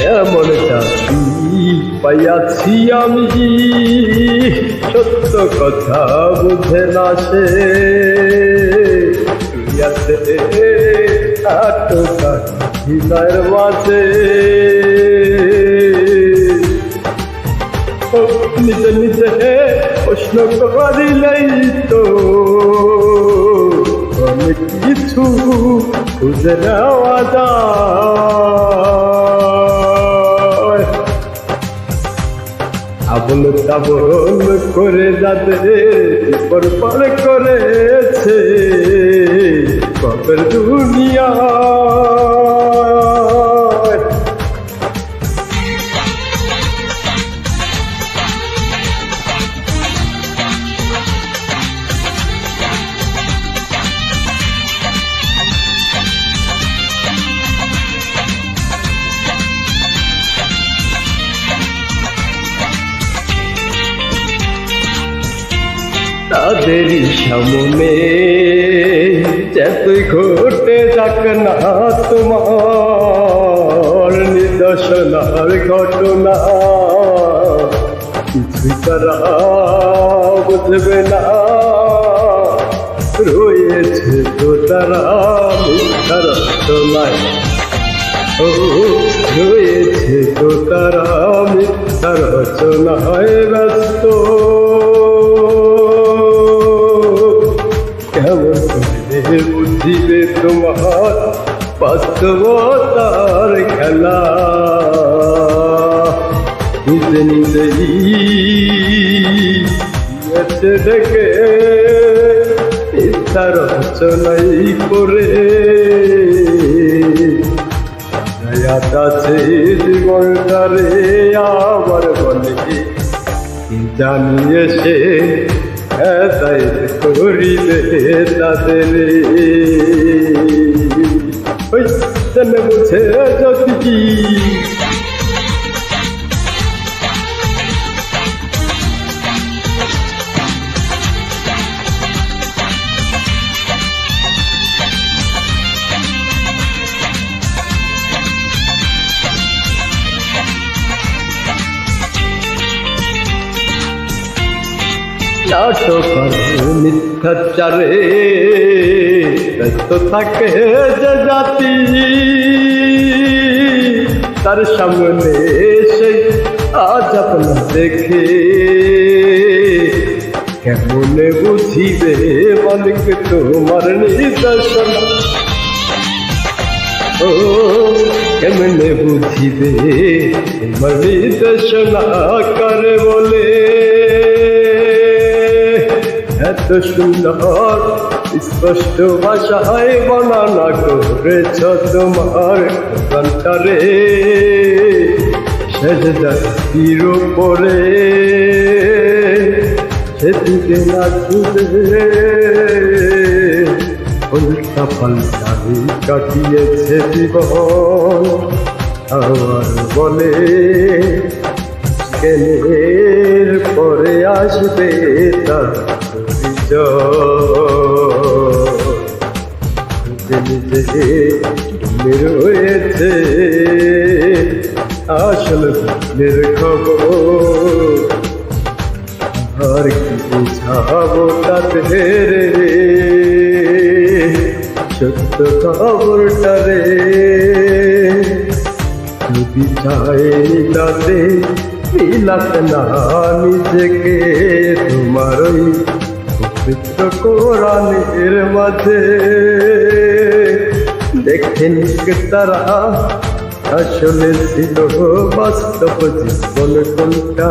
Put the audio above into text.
কেমন চাকরি পাইয়াছি আমি। সত্য কথা বুঝে না সে। হৃদয়ের মাঝে। নিজে নিজে প্রশ্ন করিলেই তো। অনেক কিছু খুঁজে নেওয়া যায়। আবল তাবল করে যাদের পর পর করেছে। কবর দুনিয়া তাদেরই সামনে যতই ঘটে যাক না তোমার নিদর্শনার ঘটনা, কিছুই তারা বুঝবে না। রয়েছে তো তারা মিথ্যা রচনায়। ও, রয়েছে তো তারা মিথ্যা রচনায় ব্যস্ত। কেমন করে বুঝিবে তোমার বাস্তবতার খেলা। নিজে নিজেই এসে ডেকে মিথ্যা রচনাই করে। আছে জীবনটারে আবার বলে। কি জানিয়ে সে তাই করিবে তাদের। ওই বুঝে যদি নাটক মিথ্যাচারে। ব্যস্ত থাকে যে জাতি। তার সামনে সেই আজ আপনা দেখে। কেমনে বুঝিবে মালিক তোমার নিদর্শন? ও, কেমনে বুঝিবে তোমার নিদর্শনা করে বলে? এত সুন্দর স্পষ্ট ভাষায় বর্ণনা করেছ তোমার গ্রন্থরে। শেষদার পরে সেদিকে ছুটে উল্টা পাল্টাই কাটিয়েছে জীবন। আবার বলে, কেনের পরে আসবে তার নিজে নিজে রয়েছে। আসল স্বপ্নের খবর। আর কি বুঝাবো তাতে রে? সত্য খবরটা রে। যদি চায়নি তাতে মিলাত না নিজেকে, তোমার পবিত্র কোরআনের মাঝে। দেখেন তারা আসলে ছিল বাস্তব জীবন কোনটা?